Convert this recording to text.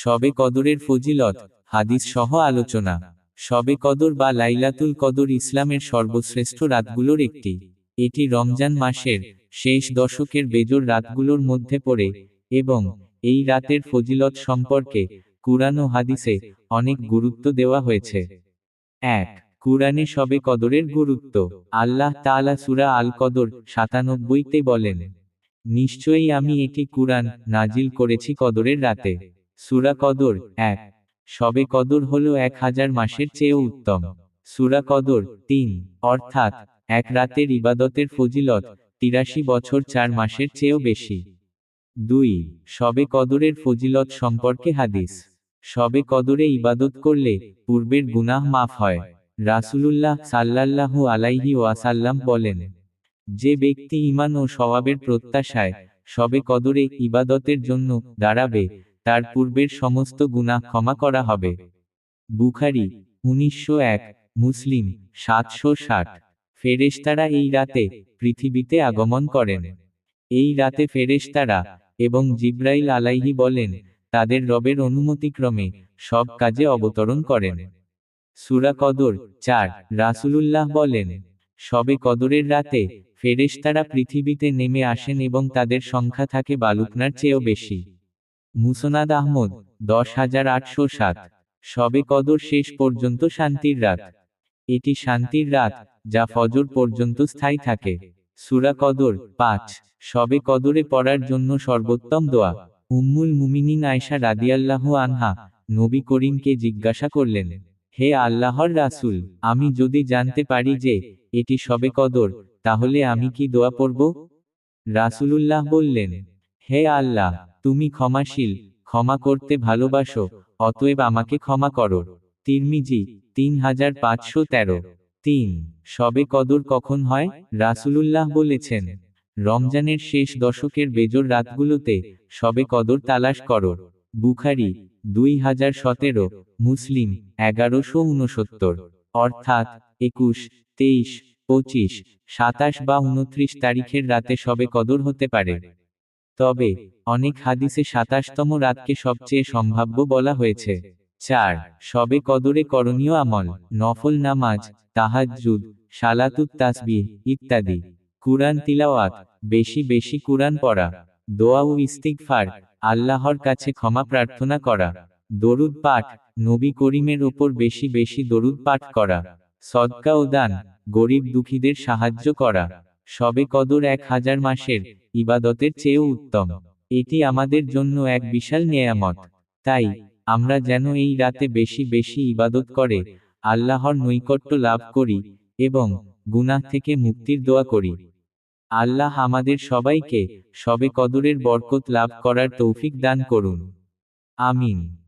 শবে কদরের ফজিলত, হাদিস সহ আলোচনা। শবে কদর বা লাইলাতুল কদর ইসলামের সর্বশ্রেষ্ঠ রাতগুলোর একটি। এটি রমজান মাসের শেষ দশকের বেজর রাতগুলোর মধ্যে পড়ে এবং এই রাতের ফজিলত সম্পর্কে কুরআন ও হাদিসে অনেক গুরুত্ব দেওয়া হয়েছে। এক, কুরআনে শবে কদরের গুরুত্ব। আল্লাহ তাআলা সুরা আল কদর সাতানব্বইতে বলেন, নিশ্চয়ই আমি এটি কুরআন নাজিল করেছি কদরের রাতে। সূরা কদর এক। শবে কদর হলো এক হাজার মাসের চেয়েও উত্তম। সুরা কদর তিন। অর্থাৎ, এক রাতের ইবাদতের ফজিলত তিরাশি বছর চার মাসের চেয়েও বেশি। দুই। শবে কদরের ফজিলত সম্পর্কে হাদিস। শবে কদরে ইবাদত করলে পূর্বের গুনাহ মাফ হয়। রাসুলুল্লাহ সাল্লাল্লাহু আলাইহি ওয়াসাল্লাম বলেন, যে ব্যক্তি ঈমান ও সওয়াবের প্রত্যাশায় শবে কদরে ইবাদতের জন্য দাঁড়াবে তার পূর্বের সমস্ত গুনাহ ক্ষমা করা হবে। বুখারি, উনিশশো এক, মুসলিম, সাতশো ষাট। ফেরেশতারা এই রাতে পৃথিবীতে আগমন করেন। এই রাতে ফেরেশতারা এবং জিব্রাইল আলাইহি বলেন, তাদের রবের অনুমতিক্রমে সব কাজে অবতরণ করেন। সুরা কদর চার, রাসূলুল্লাহ বলেন, সবে কদরের রাতে ফেরেশতারা পৃথিবীতে নেমে আসেন এবং তাদের সংখ্যা থাকে বালুকনার চেয়েও বেশি। মুসনাদ আহমদ, দশ হাজার আটশো সাত। সবে কদর শেষ পর্যন্ত শান্তির রাত। এটি শান্তির রাত, যা ফজর পর্যন্ত স্থায়ী থাকে। সুরা কদর, পাঁচ। সবে কদরে পড়ার জন্য সর্বোত্তম দোয়া। উম্মুল মুমিনিন আয়সা রাদিয়াল্লাহু আনহা, নবী করিমকে জিজ্ঞাসা করলেন, হে আল্লাহর রাসূল, আমি যদি জানতে পারি যে এটি সবে কদর, তাহলে আমি কি দোয়া পড়ব? রাসূলুল্লাহ বললেন, হে আল্লাহ তুমি ক্ষমাশীল, ক্ষমা করতে ভালোবাসো, অতএব আমাকে ক্ষমা করো। তিরমিজি তিন হাজার পাঁচশো তেরো। তিন, সবে কদর কখন হয়? রাসুলুল্লাহ বলেছেন, রমজানের শেষ দশকের বেজর রাতগুলোতে সবে কদর তালাশ করো। বুখারি দুই হাজার সতেরো। মুসলিম, এগারোশো উনসত্তর। অর্থাৎ, একুশ, তেইশ, পঁচিশ, সাতাশ বা উনত্রিশ তারিখের রাতে সবে কদর হতে পারে। তবে অনেক হাদিসে সাতাশতম রাতকে সবচেয়ে সম্ভাব্য বলা হয়েছে। চার, সবে কদরে করণীয় আমল, নফল নামাজ, তাহাজ্জুদ, সালাতুত তাসবিহ ইত্যাদি। কুরআন তিলাওয়াত, বেশি বেশি কুরআন পড়া। দোয়া ও ইস্তিগফার, আল্লাহর কাছে ক্ষমা প্রার্থনা করা। দরুদ পাঠ, নবী করিমের ওপর বেশি বেশি দরুদ পাঠ করা। সদকা ও দান, গরিব দুঃখীদের সাহায্য করা। সবে কদর এক হাজার মাসের ইবাদতের চেয়েও উত্তম। এটি আমাদের জন্য এক বিশাল নেয়ামত। তাই, আমরা যেন এই রাতে বেশি বেশি ইবাদত করে, আল্লাহর নৈকট্য লাভ করি এবং গুনাহ থেকে মুক্তির দোয়া করি। আল্লাহ আমাদের সবাইকে সবে কদরের বরকত লাভ করার তৌফিক দান করুন। আমিন।